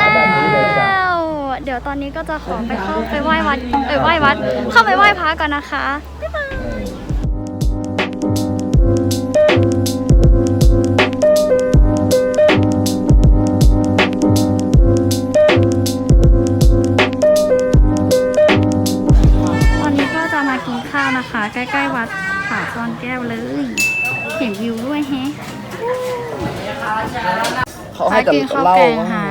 ลาเดบีร์ถึงแล้ว เดี๋ยวตอนนี้ก็จะขอไปเข้าไปไหว้วัดเอ้ยไหว้วัด เข้าไปไหว้พระก่อนนะคะ บ๊ายบายตอนนี้ก็จะมากินข้าวนะคะ ใกล้ๆวัดผาซ่อนแก้วเลย เห็นวิวด้วยแฮะ เขาให้แต่กินข้าวเหล้าแกงมั้งฮะ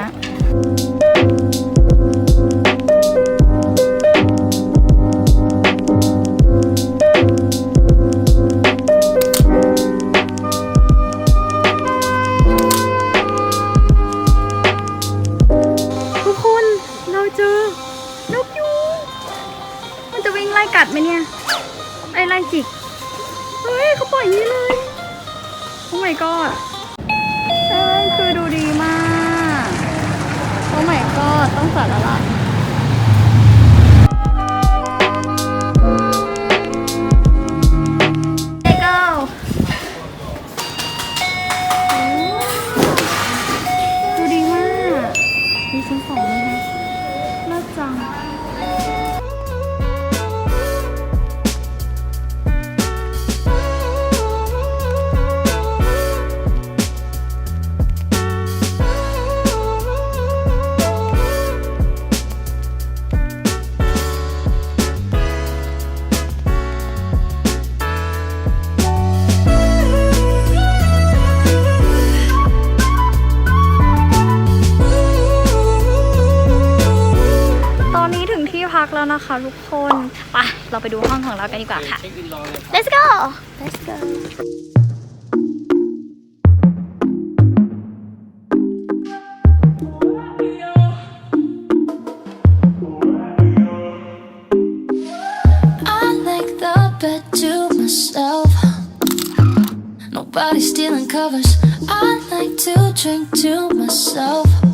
ไล่กัดไหมเนี่ยไอ้ไล่จิก เฮ้ยเขาปล่อยอย่างนี้เลย โอ้ my god ใช่คือดูดีมาก โอ้ my god ต้องสารละ คะทุกคนไปเราไปดูห้องของเรากันดีกว่าค่ะ let's go let's go I like the bed to myself. Nobody stealing covers. I like to drink to myself.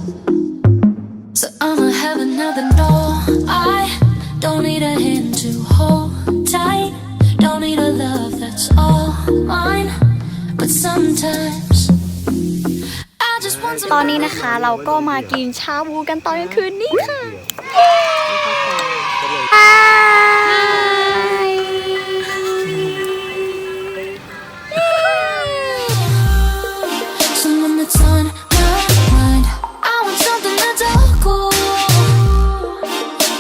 ตอน some. นี้นะคะเราก็มากินชาบูกันตอนกลางคืนนี้ค่ะบาย Someone that's on my mind. I want something that's all cool.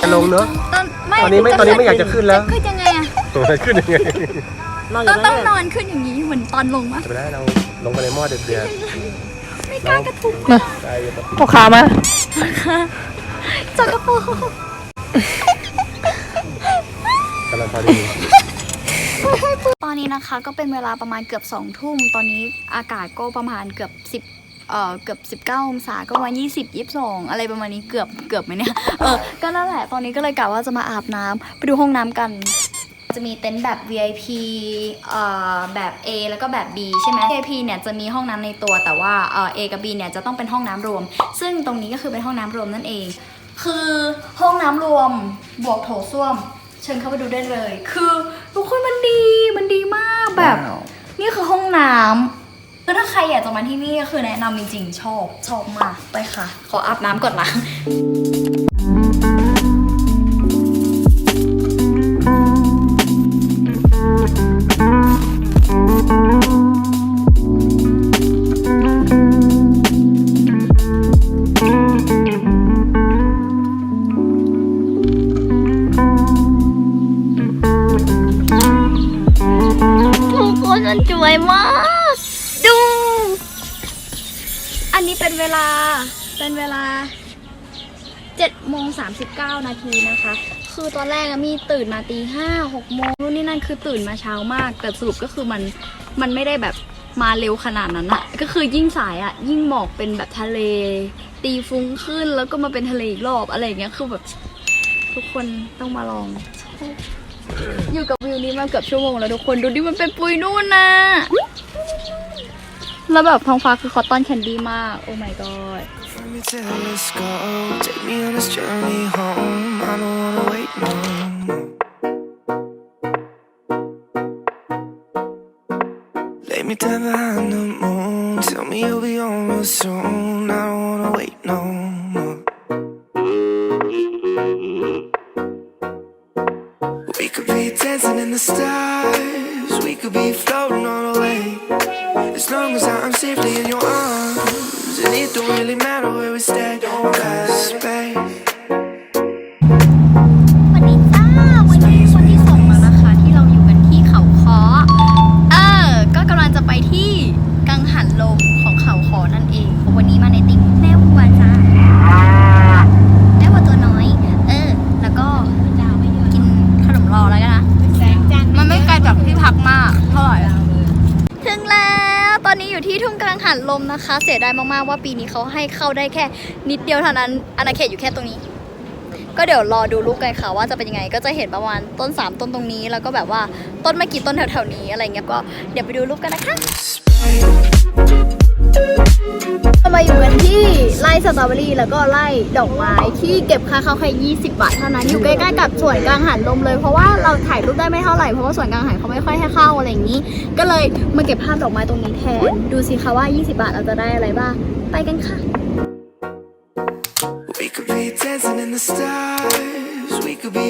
จะลงเนอะตอนไม่ตอนนี้ไม่จะตอนนี้ไม่อยากจะขึ้นแล้ว ขึ้นยังไงอะขึ้นยังไง ต้องต้องนอนขึ้นอย่างนี้เหมือนตอนลงมะจะไปได้เราลงไปในหม้อเดือดไม่กล้ากระทุ้งๆได้พ่อค้ามาจักรโปรงกำลังพอดีตอนนี้นะคะก็เป็นเวลาประมาณเกือบสองทุ่มตอนนี้อากาศก็ประมาณเกือบสิบเอ่อเกือบ19องศาก็ประมาณ20 22 อะไรประมาณนี้เกือบเกือบไหมเนี่ยเออก็นั่นแหละตอนนี้ก็เลยกะว่าจะมาอาบน้ำไปดูห้องน้ำกัน จะมีเต็นท์แบบ VIP เอ่อแบบ A แล้วก็แบบ B ใช่ไหม VIP เนี่ยจะมีห้องน้ำในตัวแต่ว่าเอ่อ A กับ B เนี่ยจะต้องเป็นห้องน้ำรวม ซึ่งตรงนี้ก็คือเป็นห้องน้ำรวมนั่นเอง คือห้องน้ำรวมบวกโถส้วม เชิญเข้าไปดูได้เลย คือทุกคนมันดีมันดีมากแบบ นี่คือห้องน้ำคือถ้าใครอยากจะมาที่นี่ก็คือแนะนำจริงๆ ชอบ ชอบมาก ไปค่ะ ขออาบน้ำก่อนนะ ลา7โมง39 นาทีนะคะ คือตอนแรกมีตื่นมาตีห้าหกโมงนู่นนี่นั่นคือตื่นมาเช้ามาก แต่สรุปก็คือมันมันไม่ได้แบบมาเร็วขนาดนั้นอะก็คือยิ่งสายอะยิ่งหมอกเป็นแบบทะเล ตีฟุ้งขึ้นแล้วก็มาเป็นทะเลอีกรอบอะไรอย่างเงี้ยคือแบบทุกคนต้องมาลอง อยู่กับวิวนี้มาเกือบชั่วโมงแล้วทุกคนดูดิมันเป็นปุยนู่นนะแล้วแบบท้องฟ้าคือคอตตอนแคนดี้มาก โอ้ my god me you, let's go. Take me on this journey home. I don't wanna wait no more. Lay me down behind the moon. Tell me you'll be on real soon. I don't wanna wait no more. We could be dancing in the stars. We could be floating on the way. As long as I'm safely in your don't really matter where we stay. Cause, babe. อนนี้อยู่ที่ทุ่งกลางหันลมนะคะ เสียดายมากๆว่าปีนี้เขาให้เข้าได้แค่นิดเดียวเท่านั้นอาณาเขตอยู่แค่ตรงนี้ ก็เดี๋ยวรอดูรูปกันค่ะว่าจะเป็นยังไง ก็จะเห็นประมาณต้น 3 ต้นตรงนี้ แล้วก็แบบว่าต้นไม่กี่ต้นแถวๆนี้อะไรเงี้ยก็เดี๋ยวไปดูรูปกันนะคะ ไร่สตรอเบอรี่แล้วก็ไร่ดอกไม้ที่เก็บค่าเข้าแค่20 บาทเท่านั้นอยู่ใกล้ๆกับสวนกลางหันลมเลย เพราะว่าเราถ่ายรูปได้ไม่เท่าไหร่เพราะว่าสวนกลางหันเขาไม่ค่อยให้เข้าอะไรอย่างนี้ ก็เลยมาเก็บภาพดอกไม้ตรงนี้แทนดูสิคะว่า 20 บาทเราจะได้อะไรบ้างไปกันค่ะ We could be dancing in the stars. We could be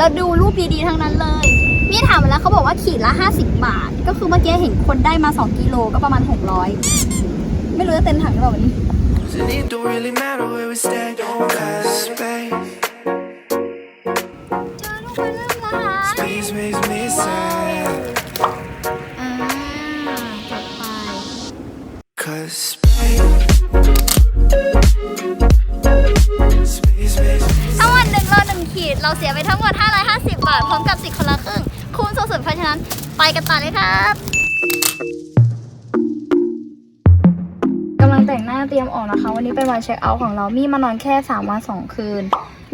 แล้วแล้วดูรูปดีๆทั้งนั้นเลยมีถามมาแล้วเขาบอกว่าขีดละ 50 บาท ก็คือเมื่อกี้เห็นคนได้มา 2 กิโลก็ประมาณ 600 ไม่รู้จะเต็มถังหรือเปล่าวันนี้ And it don't really matter where we stay. Cause, babe, เจอลูกมันเริ่มละ space makes me sad. อ่าจัดไป Cause, เราเสียไปทั้งหมด 550 บาท พร้อมกับสิทธิ์คนละครึ่งคูณสุดๆเพราะฉะนั้นไปกันต่อเลยครับกำลังแต่งหน้าเตรียมออกนะคะ วันนี้เป็นวันเช็คเอาท์ของเรา มีมานอนแค่ 3 วัน 2 คืน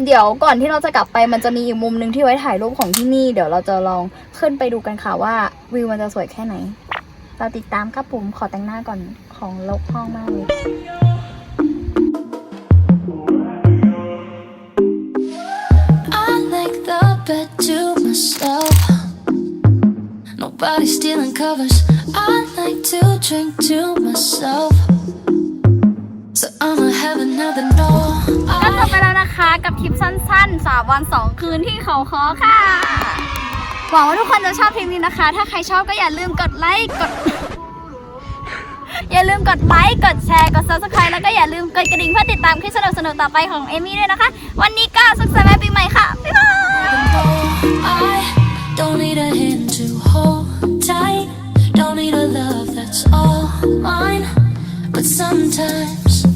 เดี๋ยวก่อนที่เราจะกลับไปมันจะมีอีกมุมหนึ่งที่ไว้ถ่ายรูปของที่นี่ เดี๋ยวเราจะลองขึ้นไปดูกันค่ะว่าวิวมันจะสวยแค่ไหน เราติดตามครับผมขอแต่งหน้าก่อนของลกห้องมากเลย myself. Nobody stealing covers. I like to drink to myself. So I'ma have another no. ก็จบไปแล้วนะคะกับทริปสั้นๆ 3 วัน 2 คืนที่เขาคอค่ะ หวังว่าทุกคนจะชอบคลิปนี้นะคะ ถ้าใครชอบก็อย่าลืมกดไลค์กด อย่าลืมกดไลค์กดแชร์กด subscribe แล้วก็อย่าลืมกดกระดิ่งเพื่อติดตามคลิปสนุกๆต่อไปของเอมี่ด้วยนะคะ วันนี้ก็สุขสันต์วันปีใหม่ค่ะ บ๊ายบาย I don't need a hand to hold tight. Don't need a love that's all mine. But sometimes